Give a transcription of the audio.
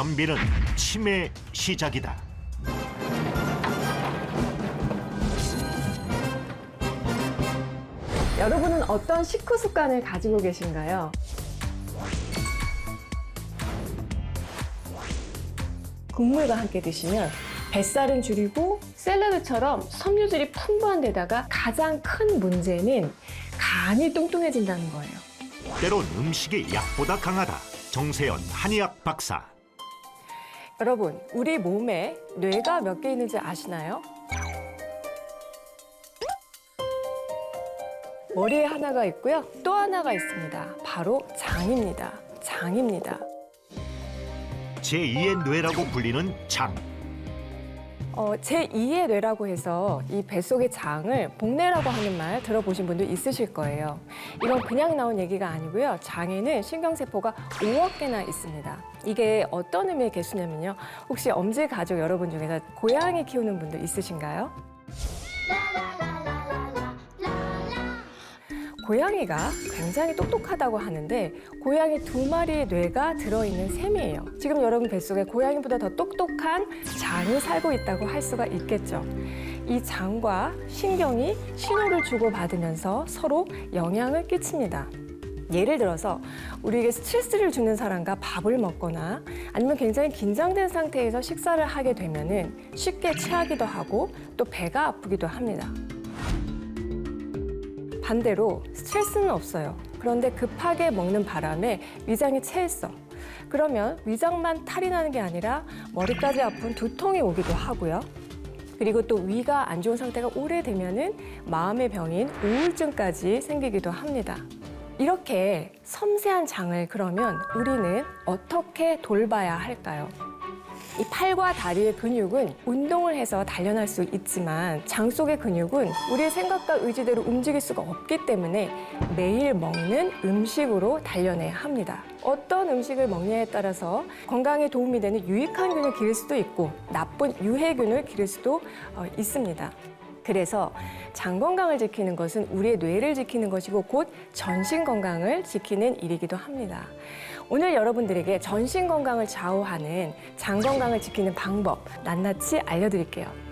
변비는 치매 시작이다. 여러분은 어떤 식후 습관을 가지고 계신가요? 국물과 함께 드시면 뱃살은 줄이고 샐러드처럼 섬유질이 풍부한 데다가 가장 큰 문제는 간이 뚱뚱해진다는 거예요. 때론 음식이 약보다 강하다. 정세현 한의학 박사. 여러분, 우리 몸에 뇌가 몇 개 있는지 아시나요? 머리에 하나가 있고요. 또 하나가 있습니다. 바로 장입니다. 장입니다. 제2의 뇌라고 불리는 장. 어, 제2의 뇌라고 해서 이 뱃속의 장을 복뇌라고 하는 말 들어보신 분도 있으실 거예요. 이건 그냥 나온 얘기가 아니고요. 장에는 신경세포가 5억 개나 있습니다. 이게 어떤 의미의 개수냐면요. 혹시 엄지 가족 여러분 중에서 고양이 키우는 분들 있으신가요? 고양이가 굉장히 똑똑하다고 하는데 고양이 두 마리의 뇌가 들어있는 셈이에요. 지금 여러분 뱃속에 고양이보다 더 똑똑한 장이 살고 있다고 할 수가 있겠죠. 이 장과 신경이 신호를 주고받으면서 서로 영향을 끼칩니다. 예를 들어서 우리에게 스트레스를 주는 사람과 밥을 먹거나 아니면 굉장히 긴장된 상태에서 식사를 하게 되면은 쉽게 체하기도 하고 또 배가 아프기도 합니다. 반대로 스트레스는 없어요. 그런데 급하게 먹는 바람에 위장이 체했어. 그러면 위장만 탈이 나는 게 아니라 머리까지 아픈 두통이 오기도 하고요. 그리고 또 위가 안 좋은 상태가 오래되면은 마음의 병인 우울증까지 생기기도 합니다. 이렇게 섬세한 장을 그러면 우리는 어떻게 돌봐야 할까요? 이 팔과 다리의 근육은 운동을 해서 단련할 수 있지만 장 속의 근육은 우리의 생각과 의지대로 움직일 수가 없기 때문에 매일 먹는 음식으로 단련해야 합니다. 어떤 음식을 먹냐에 따라서 건강에 도움이 되는 유익한 균을 기를 수도 있고 나쁜 유해균을 기를 수도 어, 있습니다. 그래서 장 건강을 지키는 것은 우리의 뇌를 지키는 것이고 곧 전신 건강을 지키는 일이기도 합니다. 오늘 여러분들에게 전신 건강을 좌우하는 장 건강을 지키는 방법 낱낱이 알려드릴게요.